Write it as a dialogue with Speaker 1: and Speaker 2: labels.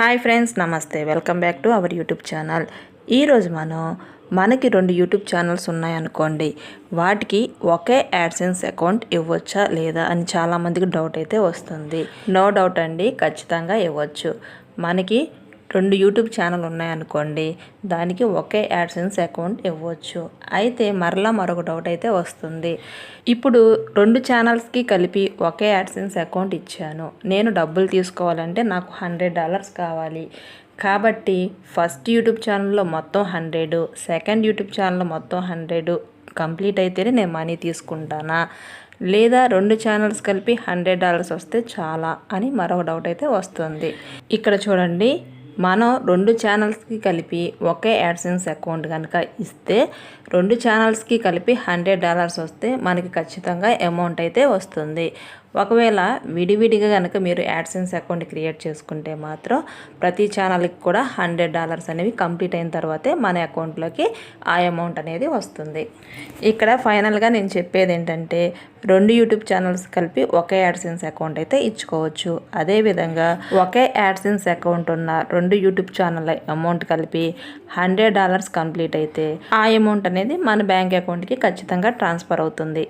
Speaker 1: Hi friends నమస్తే. Welcome back to our YouTube channel. ఈరోజు మనం మనకి రెండు యూట్యూబ్ ఛానల్స్ ఉన్నాయనుకోండి వాటికి ఒకే యాడ్సెన్స్ అకౌంట్ ఇవ్వచ్చా లేదా అని చాలామందికి డౌట్ అయితే వస్తుంది. నో డౌట్ అండి ఖచ్చితంగా ఇవ్వచ్చు. మనకి రెండు యూట్యూబ్ ఛానల్ ఉన్నాయనుకోండి దానికి ఒకే యాడ్సెన్స్ అకౌంట్ ఇవ్వచ్చు. అయితే మరలా మరొక డౌట్ అయితే వస్తుంది. ఇప్పుడు రెండు ఛానల్స్కి కలిపి ఒకే యాడ్సెన్స్ అకౌంట్ ఇచ్చాను. నేను డబ్బులు తీసుకోవాలంటే నాకు హండ్రెడ్ డాలర్స్ కావాలి. కాబట్టి ఫస్ట్ యూట్యూబ్ ఛానల్లో మొత్తం హండ్రెడ్ సెకండ్ యూట్యూబ్ ఛానల్లో మొత్తం హండ్రెడ్ కంప్లీట్ అయితేనే నేను మనీ తీసుకుంటానా? లేదా రెండు ఛానల్స్ కలిపి హండ్రెడ్ డాలర్స్ వస్తే చాలా అని మరొక డౌట్ అయితే వస్తుంది. ఇక్కడ చూడండి మనం రెండు ఛానల్స్కి కలిపి ఒకే యాడ్సెన్స్ అకౌంట్ కనుక ఇస్తే రెండు ఛానల్స్కి కలిపి హండ్రెడ్ డాలర్స్ వస్తే మనకి ఖచ్చితంగా అమౌంట్ అయితే వస్తుంది. ఒకవేళ విడివిడిగా కనుక మీరు యాడ్సెన్స్ అకౌంట్ క్రియేట్ చేసుకుంటే మాత్రం ప్రతి ఛానల్కి కూడా హండ్రెడ్ డాలర్స్ అనేవి కంప్లీట్ అయిన తర్వాతే మన అకౌంట్లోకి ఆ అమౌంట్ అనేది వస్తుంది. ఇక్కడ ఫైనల్గా నేను చెప్పేది ఏంటంటే రెండు యూట్యూబ్ ఛానల్స్ కలిపి ఒకే యాడ్సెన్స్ అకౌంట్ అయితే ఇచ్చుకోవచ్చు. అదేవిధంగా ఒకే యాడ్సెన్స్ అకౌంట్ ఉన్న రెండు యూట్యూబ్ ఛానల్ అమౌంట్ కలిపి హండ్రెడ్ డాలర్స్ కంప్లీట్ అయితే ఆ అమౌంట్ అనేది మన బ్యాంక్ అకౌంట్కి ఖచ్చితంగా ట్రాన్స్ఫర్ అవుతుంది.